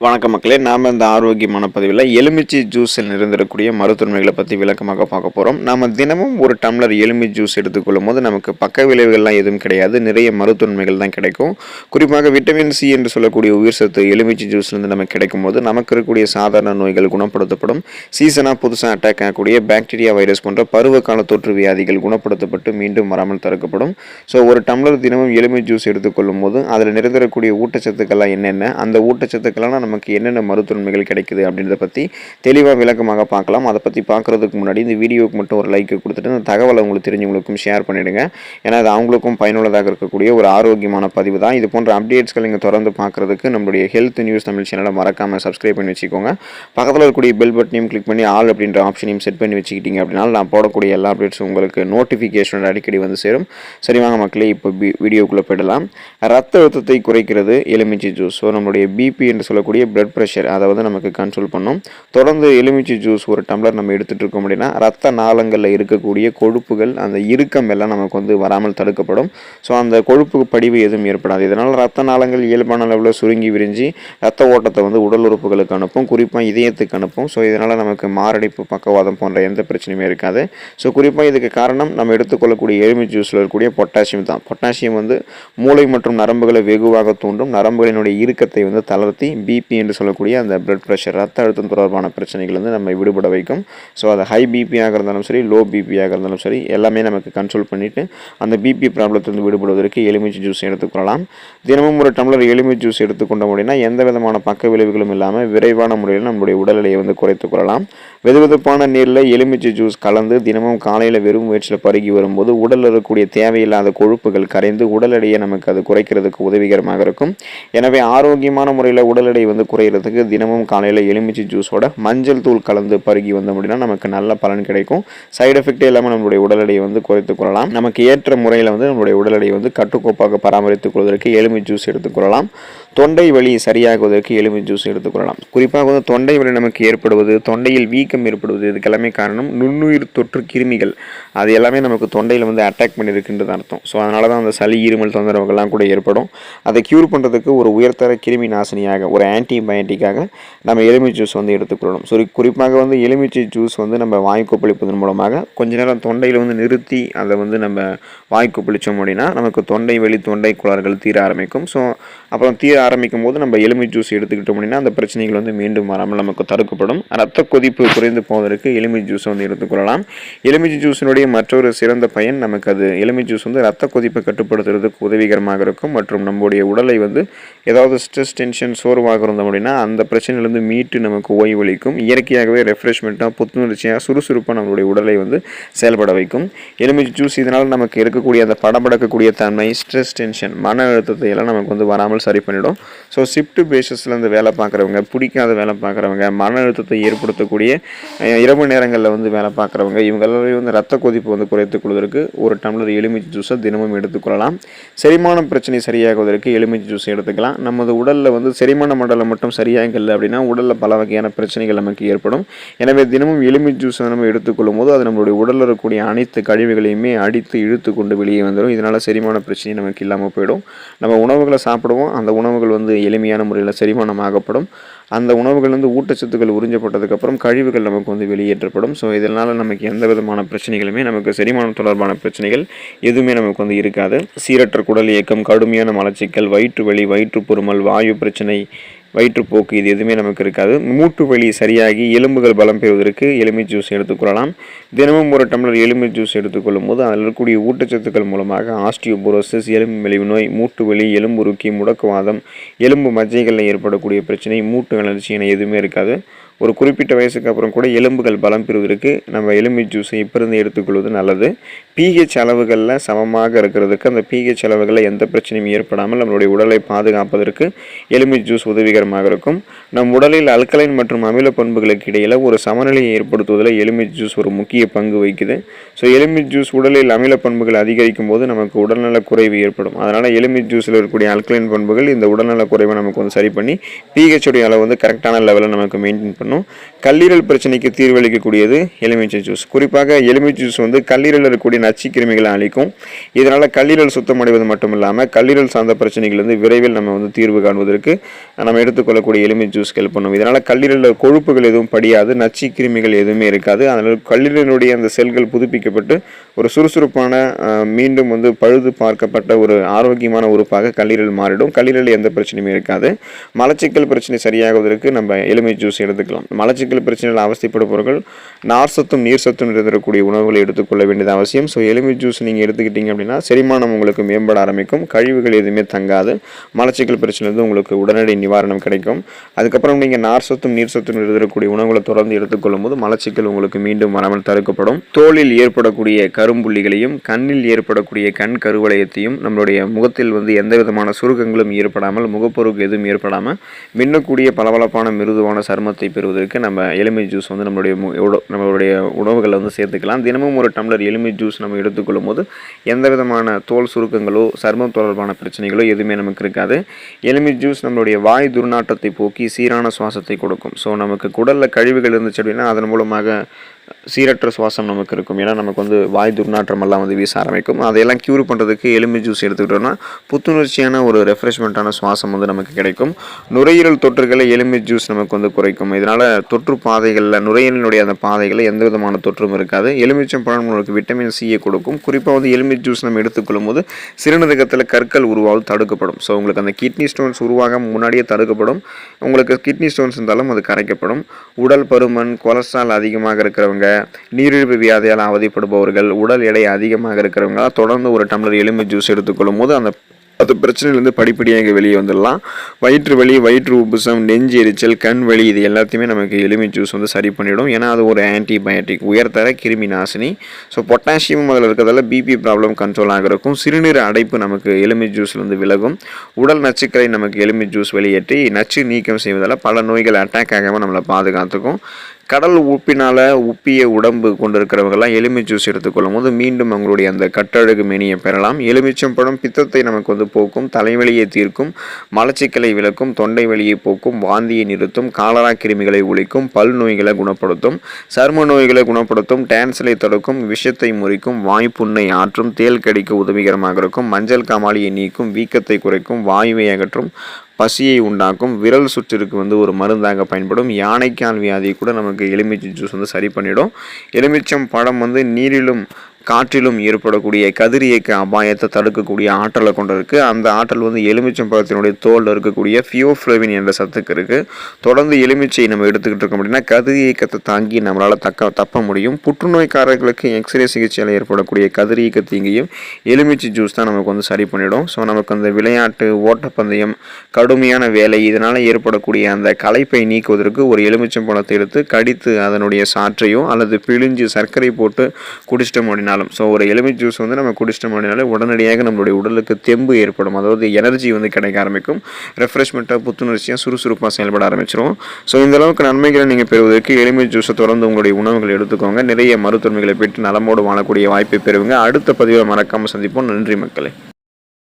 வணக்க மக்களே நாம் இந்த ஆரோக்கியமான பதிவில் எலுமிச்சை ஜூஸில் நிறைந்திருக்கக்கூடிய மருத்துவமைகளை பற்றி விளக்கமாக பார்க்க போகிறோம் நாம் தினமும் ஒரு டம்ளர் எலுமி ஜூஸ் எடுத்துக்கொள்ளும் போது நமக்கு பக்க விளைவுகள்லாம் எதுவும் கிடையாது நிறைய மருத்துவமைகள் தான் கிடைக்கும். குறிப்பாக விட்டமின் சி என்று சொல்லக்கூடிய உயிர் சத்து எலுமிச்சை ஜூஸ்லேருந்து நமக்கு கிடைக்கும் போது நமக்கு இருக்கக்கூடிய சாதாரண நோய்கள் குணப்படுத்தப்படும். சீசனாக புதுசாக அட்டாக் ஆகக்கூடிய பாக்டீரியா வைரஸ் போன்ற பருவகால தொற்று வியாதிகள் குணப்படுத்தப்பட்டு மீண்டும் வராமல் தடுக்கப்படும். ஸோ ஒரு டம்ளர் தினமும் எலுமி ஜூஸ் எடுத்துக்கொள்ளும் போது அதில் நிறைந்திருக்கக்கூடிய ஊட்டச்சத்துக்கள்லாம் என்னென்ன? அந்த ஊட்டச்சத்துக்கள்லாம் நமக்கு என்னென்ன மருத்துவன்மைகள் கிடைக்குது அப்படின்றத பற்றி தெளிவாக விளக்கமாக பார்க்கலாம். அதை பற்றி பார்க்குறதுக்கு முன்னாடி இந்த வீடியோவுக்கு மட்டும் ஒரு லைக் கொடுத்துட்டு இந்த தகவலை உங்களுக்கு தெரிஞ்சவங்களுக்கும் ஷேர் பண்ணிவிடுங்க ஏன்னா அது அவங்களுக்கும் பயனுள்ளதாக இருக்கக்கூடிய ஒரு ஆரோக்கியமான பதிவு தான். இது போன்ற அப்டேட்ஸ்கள் நீங்கள் தொடர்ந்து பார்க்குறதுக்கு நம்மளுடைய ஹெல்த் நியூஸ் தமிழ் சேனலை மறக்காமல் சப்ஸ்கிரைப் பண்ணி வச்சுக்கோங்க. பக்கத்தில் இருக்கக்கூடிய பெல் பட்டனையும் கிளிக் பண்ணி ஆல் அப்படின்ற ஆப்ஷனையும் செட் பண்ணி வச்சுக்கிட்டீங்க அப்படின்னா நான் போடக்கூடிய எல்லா அப்டேட்ஸும் உங்களுக்கு நோட்டிஃபிகேஷன் அடிக்கடி வந்து சேரும். சரி வாங்க மக்களே இப்போ வீடியோக்குள்ளே போயிடலாம். ரத்த அழுத்தத்தை குறைக்கிறது எலுமிச்சை ஜூஸ் ஸோ நம்மளுடைய பிபி என்று சொல்லக்கூடிய பிளட் ப்ரெஷர் அதை வந்து நமக்கு கண்ட்ரோல் பண்ணும். தொடர்ந்து எலுமிச்சை ஜூஸ் ஒரு டம்ளர் நம்ம எடுத்துகிட்டு இருக்கோம் அப்படின்னா ரத்த நாளங்களில் இருக்கக்கூடிய கொழுப்புகள் அந்த இறுக்கம் எல்லாம் நமக்கு வந்து வராமல் தடுக்கப்படும். ஸோ அந்த கொழுப்பு படிவு எதுவும் ஏற்படாது. இதனால் ரத்த நாளங்கள் இயல்பான அளவில் சுருங்கி விரிஞ்சு ரத்த ஓட்டத்தை வந்து உடல் உறுப்புகளுக்கு அனுப்பும். குறிப்பாக இதயத்துக்கு அனுப்பும். ஸோ இதனால் நமக்கு மாரடைப்பு பக்கவாதம் போன்ற எந்த பிரச்சனையுமே இருக்காது. ஸோ குறிப்பாக இதுக்கு காரணம் நம்ம எடுத்துக்கொள்ளக்கூடிய எலுமிச்சை ஜூஸில் இருக்கக்கூடிய பொட்டாசியம் தான். பொட்டாசியம் வந்து மூளை மற்றும் நரம்புகளை வெகுவாக தூண்டும். நரம்புகளினுடைய இறுக்கத்தை வந்து தளர்த்தி பிபி என்று சொல்லக்கூடிய அந்த பிளட் ப்ரெஷர் ரத்த அழுத்தம் தொடர்பான பிரச்சனைகள் வந்து நம்ம விடுபட வைக்கும். ஸோ அது ஹை பிபியாக இருந்தாலும் சரி லோ பிபியாக இருந்தாலும் சரி எல்லாமே நமக்கு கண்ட்ரோல் பண்ணிவிட்டு அந்த பிபி ப்ராப்ளத்திலிருந்து விடுபடுவதற்கு எலுமிச்சை ஜூஸ் எடுத்துக்கொள்ளலாம் தினமும் ஒரு டம்ளர் எலுமிச்சை ஜூஸ் எடுத்துக்கொண்டோம் அப்படின்னா எந்த விதமான பக்க விளைவுகளும் இல்லாமல் விரைவான முறையில் நம்மளுடைய உடல் வந்து குறைத்துக் கொள்ளலாம். வெதுவெதுப்பான நீரில் எலுமிச்சை ஜூஸ் கலந்து தினமும் காலையில் வெறும் வயிற்றில் பருகி வரும்போது உடலில் இருக்கக்கூடிய தேவையில்லாத கொழுப்புகள் கரைந்து உடல் எடையை நமக்கு அது குறைக்கிறதுக்கு உதவிகரமாக இருக்கும். எனவே ஆரோக்கியமான முறையில் உடல் எடை வந்து குறையிறதுக்கு தினமும் காலையில் எலுமிச்சை ஜூஸோட மஞ்சள் தூள் கலந்து பருகி வந்தோம் அப்படின்னா நமக்கு நல்ல பலன் கிடைக்கும். சைடு எஃபெக்டே இல்லாமல் நம்மளுடைய உடல் எடையை வந்து குறைத்துக் கொள்ளலாம். நமக்கு ஏற்ற முறையில் வந்து நம்மளுடைய உடல் எடையை வந்து கட்டுக்கோப்பாக பராமரித்துக் கொள்வதற்கு எலுமி ஜூஸ் எடுத்துக்கொள்ளலாம் தொண்டை வலி சரியாகுவதற்கு எலுமி ஜூஸ் எடுத்துக்கொள்ளலாம் குறிப்பாக வந்து தொண்டை வலி நமக்கு ஏற்படுவது தொண்டையில் வீக்கம் ஏற்படுவது இதுக்கெல்லாமே காரணம். நுண்ணுயிர் தொற்று கிருமிகள் அது எல்லாமே நமக்கு தொண்டையில் வந்து அட்டாக் பண்ணியிருக்குன்றது அர்த்தம். ஸோ அதனால தான் அந்த சளி இருமல் தொந்தரவுகள்லாம் கூட ஏற்படும். அதை க்யூர் பண்ணுறதுக்கு ஒரு உயர்தர கிருமி நாசினியாக ஒரு ஆன்டிபயோட்டிக்காக நம்ம எலுமி ஜூஸ் வந்து எடுத்துக்கொள்ளணும். ஸோ குறிப்பாக வந்து எலுமிச்சை ஜூஸ் வந்து நம்ம வாய் கொப்பளிப்பதன் மூலமாக கொஞ்ச நேரம் தொண்டையில் வந்து நிறுத்தி அதை வந்து நம்ம வாய் கொப்பளித்தோம் அப்படின்னா நமக்கு தொண்டை வலி தொண்டை குளறுகள் தீர ஆரம்பிக்கும். ஸோ அப்புறம் தீர ஆரம்பிக்கும் போது நம்ம எலுமி ஜூஸ் எடுத்துக்கிட்டோம் அப்படின்னா அந்த பிரச்சனைகள் வந்து மீண்டும் வராமல் நமக்கு தடுக்கப்படும். ரத்த கொதிப்பு குறைந்து போவதற்கு எலுமி ஜூஸ் வந்து எடுத்துக்கொள்ளலாம் எலுமிச்சை ஜூஸினுடைய மற்றொரு சிறந்த பயன் நமக்கு அது. எலுமி ஜூஸ் வந்து ரத்த கொதிப்பை கட்டுப்படுத்துறதுக்கு உதவிகரமாக இருக்கும். மற்றும் நம்முடைய உடலை வந்து ஏதாவது ஸ்ட்ரெஸ் டென்ஷன் சோர்வாக இருந்தோம் அப்படின்னா அந்த பிரச்சனையிலேருந்து மீட்டு நமக்கு ஓய்வளிக்கும். இயற்கையாகவே ரெஃப்ரெஷ்மெண்ட்டாக புத்துணர்ச்சியாக சுறுசுறுப்பாக நம்மளுடைய உடலை வந்து செயல்பட வைக்கும். எலுமிச்சை ஜூஸ் இதனால் நமக்கு இருக்கக்கூடிய அந்த படபடக்கக்கூடிய தன்மை ஸ்ட்ரெஸ் டென்ஷன் மன அழுத்தத்தை எல்லாம் நமக்கு வந்து வராமல் சரி பண்ணிடும். ஸோ ஷிஃப்ட் பேசிஸில் இருந்து வேலை பார்க்குறவங்க பிடிக்காத வேலை பார்க்குறவங்க மன அழுத்தத்தை ஏற்படுத்தக்கூடிய இரவு நேரங்களில் வந்து வேலை பார்க்குறவங்க இவங்க வந்து ரத்த கொதிப்பு வந்து குறைத்துக் கொள்வதற்கு ஒரு டம்ளர் எலுமிச்சை ஜூஸை தினமும் எடுத்துக்கொள்ளலாம் செரிமான பிரச்சனை சரியாகுவதற்கு எலுமிச்சை ஜூஸ் எடுத்துக்கலாம். நமது உடலில் வந்து செரிமான மண்டலம் மட்டும் சரியாகல அப்படின்னா உடலில் பல வகையான பிரச்சனைகள் நமக்கு ஏற்படும். எனவே தினமும் எலுமிச்சை ஜூஸை நம்ம எடுத்துக்கொள்ளும் போது அது நம்மளுடைய உடலில் இருக்கக்கூடிய அனைத்து கழிவுகளையுமே அடித்து இழுத்து கொண்டு வெளியே வந்துடும் இதனால் செரிமான பிரச்சனை நமக்கு இல்லாமல் போயிடும். நம்ம உணவுகளை சாப்பிடுவோம். அந்த உணவுகள் வந்து எளிமையான முறையில் செரிமானம் ஆகப்படும் அந்த உணவுகள் வந்து ஊட்டச்சத்துக்கள் உறிஞ்சப்பட்டதுக்கப்புறம் கழிவுகள் நமக்கு வந்து வெளியேற்றப்படும். ஸோ இதனால் நமக்கு எந்த விதமான பிரச்சனைகளுமே நமக்கு செரிமானம் தொடர்பான பிரச்சனைகள் எதுவுமே நமக்கு வந்து இருக்காது. சீரற்ற குடல் இயக்கம் கடுமையான மலச்சிக்கல் வயிற்று வலி வயிற்றுப்புருமல் வாயு பிரச்சனை வயிற்றுப்போக்கு இது எதுவுமே நமக்கு இருக்காது. மூட்டு வலி சரியாகி எலும்புகள் பலம் பெறுவதற்கு எலுமிச்சை ஜூஸ் எடுத்துக்கொள்ளலாம் தினமும் ஒரு டம்ளர் எலுமிச்சை ஜூஸ் எடுத்துக்கொள்ளும் போது அதில் இருக்கக்கூடிய ஊட்டச்சத்துக்கள் மூலமாக ஆஸ்டியோபோரோசிஸ் எலும்பு மெலிவு நோய் மூட்டு வலி எலும்புருக்கி முடக்குவாதம் எலும்பு மஜ்ஜைகளில் ஏற்படக்கூடிய பிரச்சனை மூட்டு வளர்ச்சி என எதுவுமே இருக்காது. ஒரு குறிப்பிட்ட வயசுக்கு அப்புறம் கூட எலும்புகள் பலம் பெறுவதற்கு நம்ம எலும்பு ஜூஸை இப்போ இருந்து எடுத்துக்கொள்வது நல்லது. பிஹெச் அளவுகளில் சமமாக இருக்கிறதுக்கு அந்த பிஹெச் அளவுகளில் எந்த பிரச்சனையும் ஏற்படாமல் நம்மளுடைய உடலை பாதுகாப்பதற்கு எலும்பு ஜூஸ் உதவிகரமாக இருக்கும். நம் உடலில் அல்கலைன் மற்றும் அமில பண்புகளுக்கு இடையில் ஒரு சமநிலையை ஏற்படுத்துவதில் எலும்பு ஜூஸ் ஒரு முக்கிய பங்கு வகிக்குது. ஸோ எலும்பு ஜூஸ் உடலில் அமில பண்புகள் அதிகரிக்கும் போது நமக்கு உடல்நல குறைவு ஏற்படும். அதனால் எலும்பு ஜூஸில் இருக்கக்கூடிய அல்கலைன் பண்புகள் இந்த உடல்நல குறைவை நமக்கு வந்து சரி பண்ணி பிஹெச்சுடைய அளவு வந்து கரெக்டான லெவலில் நமக்கு மெயின்டைன் பண்ணும் கல்லீரல் பிரச்சனைக்கு தீர்வளிக்கக்கூடியது எலுமிச்சை ஜூஸ் குறிப்பாக எலுமிச்சை ஜூஸ் வந்து கல்லீரலில் இருக்கக்கூடிய நச்சு கிருமிகளை அழிக்கும். இதனால் கல்லீரல் சுத்தமடைவது மட்டும் இல்லாமல் கல்லீரல் சார்ந்த பிரச்சனைகள் வந்து விரைவில் நம்ம வந்து தீர்வு காண்பதற்கு நம்ம எடுத்துக்கொள்ளக்கூடிய எலுமிச்சை ஜூஸ் ஹெல்ப் பண்ணும். இதனால் கல்லீரலில் கொழுப்புகள் எதுவும் படியாது நச்சு கிருமிகள் எதுவுமே இருக்காது. அதனால் கல்லீரலுடைய அந்த செல்கள் புதுப்பிக்கப்பட்டு ஒரு சுறுசுறுப்பான மீண்டும் வந்து பழுது பார்க்கப்பட்ட ஒரு ஆரோக்கியமான உறுப்பாக கல்லீரல் மாறிடும். கல்லீரலில் எந்த பிரச்சனையுமே இருக்காது. மலச்சிக்கல் பிரச்சனை சரியாகுவதற்கு நம்ம எலுமிச்சை ஜூஸ் எடுத்துக்கலாம். மலச்சிக்கல் பிரச்சனையில் அவசியப்படுபவர்கள் நார் சத்தும் நீர் சத்தும் இருக்கக்கூடிய உணவுகளை எடுத்துக்கொள்ள வேண்டியது அவசியம். ஸோ எலுமிச்சை ஜூஸ் நீங்கள் எடுத்துக்கிட்டீங்க அப்படின்னா செரிமானம் உங்களுக்கு மேம்பட ஆரம்பிக்கும். கழிவுகள் எதுவுமே தங்காது. மலச்சிக்கல் பிரச்சனையிலிருந்து உங்களுக்கு உடனடி நிவாரணம் கிடைக்கும். அதுக்கப்புறம் நீங்கள் நார் சத்தும் நீர் சத்தும் இருந்திருக்கக்கூடிய உணவுகளை தொடர்ந்து எடுத்துக்கொள்ளும் போது மலச்சிக்கல் உங்களுக்கு மீண்டும் வராமல் தடுக்கப்படும். தோலில் ஏற்படக்கூடிய கரும்புள்ளிகளையும் கண்ணில் ஏற்படக்கூடிய கண் கருவளையத்தையும் நம்மளுடைய முகத்தில் வந்து எந்த விதமான சுருக்கங்களும் ஏற்படாமல் முகப்பொருக்கு எதுவும் ஏற்படாமல் மின்னக்கூடிய பளபளப்பான மிருதுவான சருமத்தை பெறுவதற்கு நம்ம எலுமிச்சை ஜூஸ் வந்து நம்மளுடைய நம்மளுடைய உணவுகளை வந்து சேர்த்துக்கலாம். தினமும் ஒரு டம்ளர் எலுமிச்சை ஜூஸ் நம்ம எடுத்துக்கொள்ளும் போது எந்த விதமான தோல் சுருக்கங்களோ சருமம் தொடர்பான பிரச்சனைகளோ எதுவுமே நமக்கு இருக்காது. எலுமிச்சை ஜூஸ் நம்மளுடைய வாய் துர்நாற்றத்தை போக்கி சீரான சுவாசத்தை கொடுக்கும். ஸோ நமக்கு குடலில் கழிவுகள் இருந்துச்சு அப்படின்னா அதன் மூலமாக சீரற்ற சுவாசம் நமக்கு இருக்கும். ஏன்னா நமக்கு வந்து வாய் துர்நாற்றமெல்லாம் வந்து வீச ஆரம்பிக்கும். அதையெல்லாம் க்யூர் பண்ணுறதுக்கு எலும்பு ஜூஸ் எடுத்துக்கிட்டோம்னா புத்துணர்ச்சியான ஒரு ரெஃப்ரெஷ்மெண்ட்டான சுவாசம் வந்து நமக்கு கிடைக்கும். நுரையீரல் தொற்றுகளை எலும்பு ஜூஸ் நமக்கு வந்து குறைக்கும். இதனால் தொற்று பாதைகளில் நுரையீரலினுடைய அந்த பாதைகளில் எந்த விதமான தொற்றும் இருக்காது. எலுமிச்சம் பழம் நமக்கு விட்டமின் சியை கொடுக்கும். குறிப்பாக வந்து எலும்பு ஜூஸ் நம்ம எடுத்துக்கொள்ளும் போது சிறுநீரகத்தில் கற்கள் உருவாவது தடுக்கப்படும். ஸோ உங்களுக்கு அந்த கிட்னி ஸ்டோன்ஸ் உருவாக முன்னாடியே தடுக்கப்படும். உங்களுக்கு கிட்னி ஸ்டோன்ஸ் இருந்தாலும் அது கரைக்கப்படும். உடல் பருமன் கொலஸ்ட்ரால் அதிகமாக இருக்கிறவங்க நீரிழிவு வியாதியால் அவதிப்படுபவர்கள் உடல் எடை அதிகமாக இருக்கிறவங்க தொடர்ந்து ஒரு டம்ளர் எலும்பு ஜூஸ் எடுத்துக்கொள்ளும் போது அந்த அது பிரச்சனையிலேருந்து படிப்படியாக வெளியே வந்துடலாம். வயிற்று வலி வயிற்று உப்புசம் நெஞ்சு எரிச்சல் கண் வலி இது எல்லாத்தையுமே நமக்கு எலுமி ஜூஸ் வந்து சரி பண்ணிவிடும் ஏன்னா அது ஒரு ஆன்டிபயோட்டிக் உயர்தர கிருமி நாசினி. ஸோ பொட்டாசியம் அதில் இருக்கிறதால பிபி ப்ராப்ளம் கண்ட்ரோல் ஆகிருக்கும் சிறுநீர் அடைப்பு நமக்கு எலுமி ஜூஸ்லேருந்து விலகும். உடல் நச்சுக்களை நமக்கு எலுமி ஜூஸ் வெளியேற்றி நச்சு நீக்கம் செய்வதால் பல நோய்கள் அட்டாக் ஆகாமல் நம்மளை பாதுகாத்துக்கும். கடல் உப்பினால் உப்பிய உடம்பு கொண்டிருக்கிறவங்கெல்லாம் எலுமி ஜூஸ் எடுத்துக்கொள்ளும் போது மீண்டும் அவங்களுடைய அந்த கட்டழகு மேனியை பெறலாம். எலுமிச்சம்பழம் பித்தத்தை நமக்கு வந்து போக்கும் தலைவலியை தீர்க்கும் மலச்சிக்கலை விளக்கும் தொண்டை வலியை போக்கும் வாந்தியை நிறுத்தும் காலரா கிருமிகளை ஒழிக்கும் பல் நோய்களை குணப்படுத்தும் சரும நோய்களை குணப்படுத்தும் டேன்சலை தடுக்கும் விஷத்தை முறிக்கும் வாய்ப்புண்ணை ஆற்றும் தேல் கடிக்க உதவிகரமாக இருக்கும் மஞ்சள் காமாலியை நீக்கும் வீக்கத்தை குறைக்கும் வாயுவை அகற்றும் பசியை உண்டாக்கும் விரல் சுற்றிற்கு வந்து ஒரு மருந்தாக பயன்படும். யானைக்கால் வியாதி கூட நமக்கு எலுமிச்சை ஜூஸ் வந்து சரி பண்ணிடும். எலுமிச்சம் பழம் வந்து நீரிலும் காற்றிலும் ஏற்படக்கூடிய கதிரியக்க அபாயத்தை தடுக்கக்கூடிய ஆற்றலை கொண்டிருக்கு. அந்த ஆற்றல் வந்து எலுமிச்சம் பழத்தினுடைய தோலில் இருக்கக்கூடிய ஃபியோஃப்ளவின் என்ற சத்துக்கு இருக்குது தொடர்ந்து எலுமிச்சை நம்ம எடுத்துக்கிட்டு இருக்கோம் அப்படின்னா கதிரியக்கத்தை தாங்கி நம்மளால் தக்க தப்ப முடியும். புற்றுநோய்க்காரர்களுக்கு எக்ஸ்ரே சிகிச்சையில் ஏற்படக்கூடிய கதிரியக்க தீங்கையும் எலுமிச்சை ஜூஸ் தான் நமக்கு வந்து சரி பண்ணிடும். ஸோ நமக்கு அந்த விளையாட்டு ஓட்டப்பந்தயம் கடுமையான வேலை இதனால் ஏற்படக்கூடிய அந்த களைப்பை நீக்குவதற்கு ஒரு எலுமிச்சம் பழத்தை எடுத்து கடித்து அதனுடைய சாற்றையோ அல்லது பிழிஞ்சு சர்க்கரை போட்டு குடிச்சிட்டோம் அப்படின்னா அப்படின்னாலும் ஸோ ஒரு எலுமி ஜூஸ் வந்து நம்ம குடிச்சிட்டோம் அப்படின்னாலே உடனடியாக நம்மளுடைய உடலுக்கு தெம்பு ஏற்படும். அதாவது எனர்ஜி வந்து கிடைக்க ஆரம்பிக்கும். ரெஃப்ரெஷ்மெண்ட்டாக புத்துணர்ச்சியாக சுறுசுறுப்பாக செயல்பட ஆரம்பிச்சிடும் ஸோ இந்த அளவுக்கு நன்மைகளை நீங்கள் பெறுவதற்கு எலுமி ஜூஸை தொடர்ந்து உங்களுடைய உணவுகள் எடுத்துக்கோங்க. நிறைய மருத்துவமைகளை பெற்று நலமோடு வாழக்கூடிய வாய்ப்பை பெறுவீங்க. அடுத்த பதிவில் மறக்காமல் சந்திப்போம். நன்றி மக்களே.